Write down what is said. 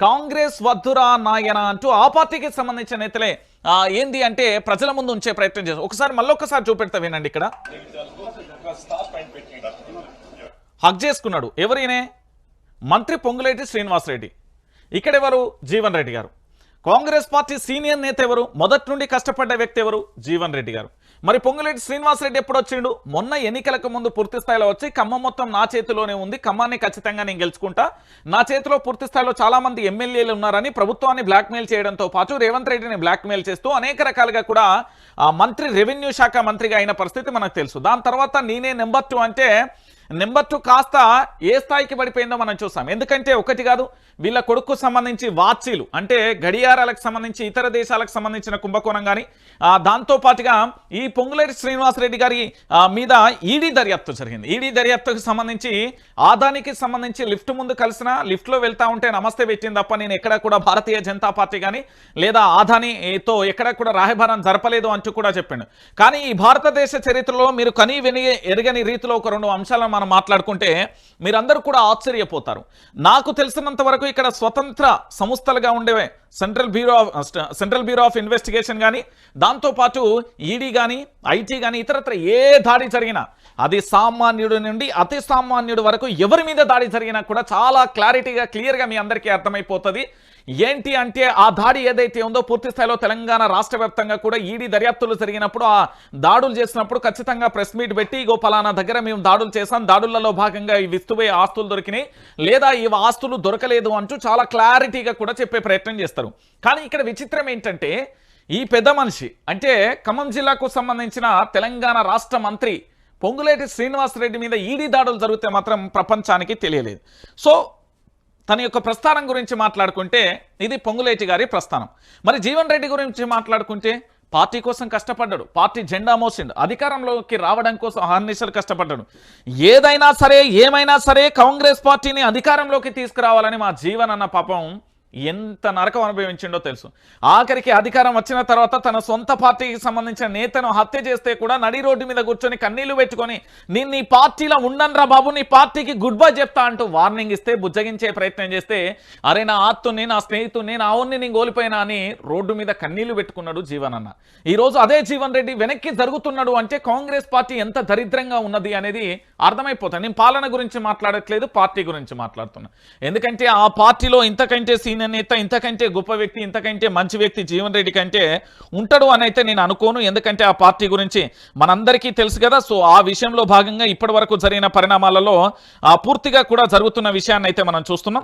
కాంగ్రెస్ వద్దురా నాయన అంటూ ఆ పార్టీకి సంబంధించిన నేతలే ఏంది అంటే ప్రజల ముందు ఉంచే ప్రయత్నం చేస్తారు ఒకసారి మళ్ళొకసారి చూపెడతా వినండి ఇక్కడ. హక్ చేసుకున్నాడు. ఎవరినే మంత్రి పొంగులేటి శ్రీనివాసరెడ్డి. ఇక్కడెవరు? జీవన్ రెడ్డి గారు. కాంగ్రెస్ పార్టీ సీనియర్ నేత ఎవరు? మొదటి నుండి కష్టపడ్డ వ్యక్తి ఎవరు? జీవన్ రెడ్డి గారు. మరి పొంగులేటి శ్రీనివాసరెడ్డి ఎప్పుడు వచ్చిండు? మొన్న ఎన్నికలకు ముందు పూర్తి స్థాయిలో వచ్చి ఖమ్మం మొత్తం నా చేతిలోనే ఉంది. ఖమ్మాన్ని ఖచ్చితంగా నేను గెలుచుకుంటా. నా చేతిలో పూర్తి స్థాయిలో చాలా మంది ఎమ్మెల్యేలు ఉన్నారని ప్రభుత్వాన్ని బ్లాక్మెయిల్ చేయడంతో పాటు రేవంత్ రెడ్డిని బ్లాక్మెయిల్ చేస్తూ అనేక రకాలుగా కూడా ఆ మంత్రి రెవెన్యూ శాఖ మంత్రిగా అయిన పరిస్థితి మనకు తెలుసు. దాని తర్వాత నేనే నెంబర్ టూ అంటే నెంబర్ టూ కాస్త ఏ స్థాయికి పడిపోయిందో మనం చూసాం. ఎందుకంటే ఒకటి కాదు వీళ్ళ కొడుకు సంబంధించి వాచీలు అంటే గడియారాలకు సంబంధించి ఇతర దేశాలకు సంబంధించిన కుంభకోణం కానీ దాంతో పాటుగా ఈ పొంగులేటి శ్రీనివాసరెడ్డి గారి మీద ఈడీ దర్యాప్తు జరిగింది. ఈడీ దర్యాప్తుకు సంబంధించి ఆదానికి సంబంధించి లిఫ్ట్ ముందు కలిసిన లిఫ్ట్లో వెళ్తా ఉంటే నమస్తే పెట్టింది తప్ప నేను ఎక్కడ కూడా భారతీయ జనతా పార్టీ కానీ లేదా ఆదానితో ఎక్కడ కూడా రాయబారం జరపలేదు అంటూ కూడా చెప్పాడు. కానీ ఈ భారతదేశ చరిత్రలో మీరు కనీ వెని ఎరగని రీతిలో ఒక రెండు అంశాలను మనం మాట్లాడుకుంటే మీరందరూ కూడా ఆశ్చర్యపోతారు. నాకు తెలిసినంత వరకు ఇక్కడ స్వతంత్ర సంస్థలుగా ఉండేవే. Central bureau of central bureau of investigation కానీ దాంతోపాటు ఈడీ కానీ ఐటీ కానీ ఇతరత్ర ఏ దాడి జరిగినా అది సామాన్యుడి నుండి అతి సామాన్యుడి వరకు ఎవరి మీద దాడి జరిగినా కూడా చాలా క్లారిటీగా క్లియర్గా మీ అందరికీ అర్థమైపోతుంది. ఏంటి అంటే ఆ దాడి ఏదైతే ఉందో పూర్తి స్థాయిలో తెలంగాణ రాష్ట్ర వ్యాప్తంగా కూడా ఈడీ దర్యాప్తులు జరిగినప్పుడు ఆ దాడులు చేసినప్పుడు ఖచ్చితంగా ప్రెస్ మీట్ పెట్టి ఇగో పలానా దగ్గర మేము దాడులు చేసాం దాడులలో భాగంగా ఈ విస్తుపోయే ఆస్తులు దొరికినాయి లేదా ఈ ఆస్తులు దొరకలేదు అంటూ చాలా క్లారిటీగా కూడా చెప్పే ప్రయత్నం చేస్తారు. కానీ ఇక్కడ విచిత్రం ఏంటంటే ఈ పెద్ద మనిషి అంటే ఖమ్మం జిల్లాకు సంబంధించిన తెలంగాణ రాష్ట్ర మంత్రి పొంగులేటి శ్రీనివాసరెడ్డి మీద ఈడీ దాడులు జరిగితే మాత్రం ప్రపంచానికి తెలియలేదు. సో తన యొక్క ప్రస్థానం గురించి మాట్లాడుకుంటే ఇది పొంగులేటి గారి ప్రస్థానం. మరి జీవన్ రెడ్డి గురించి మాట్లాడుకుంటే పార్టీ కోసం కష్టపడ్డాడు. పార్టీ జెండా మోసిండు. అధికారంలోకి రావడం కోసం అహర్నిశలు కష్టపడ్డాడు. ఏదైనా సరే ఏమైనా సరే కాంగ్రెస్ పార్టీని అధికారంలోకి తీసుకురావాలని మా జీవన్ అన్న పాపం ఎంత నరకం అనుభవించిండో తెలుసు. ఆఖరికి అధికారం వచ్చిన తర్వాత తన సొంత పార్టీకి సంబంధించిన నేతను హత్య చేస్తే కూడా నడి రోడ్డు మీద కూర్చొని కన్నీళ్ళు పెట్టుకొని నేను నీ పార్టీలో ఉండనురా బాబు నీ పార్టీకి గుడ్ బై చెప్తా అంటూ వార్నింగ్ ఇస్తే బుజ్జగించే ప్రయత్నం చేస్తే అరే నా ఆత్తుని నా స్నేహితుని నా అవుని నేను కోల్పోయినా అని రోడ్డు మీద కన్నీళ్ళు పెట్టుకున్నాడు జీవన్ అన్న. ఈ రోజు అదే జీవన్ రెడ్డి వెనక్కి జరుగుతున్నాడు అంటే కాంగ్రెస్ పార్టీ ఎంత దరిద్రంగా ఉన్నది అనేది అర్థమైపోతుంది. నేను పాలన గురించి మాట్లాడట్లేదు పార్టీ గురించి మాట్లాడుతున్నా. ఎందుకంటే ఆ పార్టీలో ఇంతకంటే సీనియర్ నేత ఇంతకంటే గొప్ప వ్యక్తి ఇంతకంటే మంచి వ్యక్తి జీవన్ రెడ్డి కంటే ఉంటాడు అని అయితే నేను అనుకోను. ఎందుకంటే ఆ పార్టీ గురించి మనందరికీ తెలుసు కదా. సో ఆ విషయంలో భాగంగా ఇప్పటి వరకు జరిగిన పరిణామాలలో ఆ పూర్తిగా కూడా జరుగుతున్న విషయాన్ని అయితే మనం చూస్తున్నాం.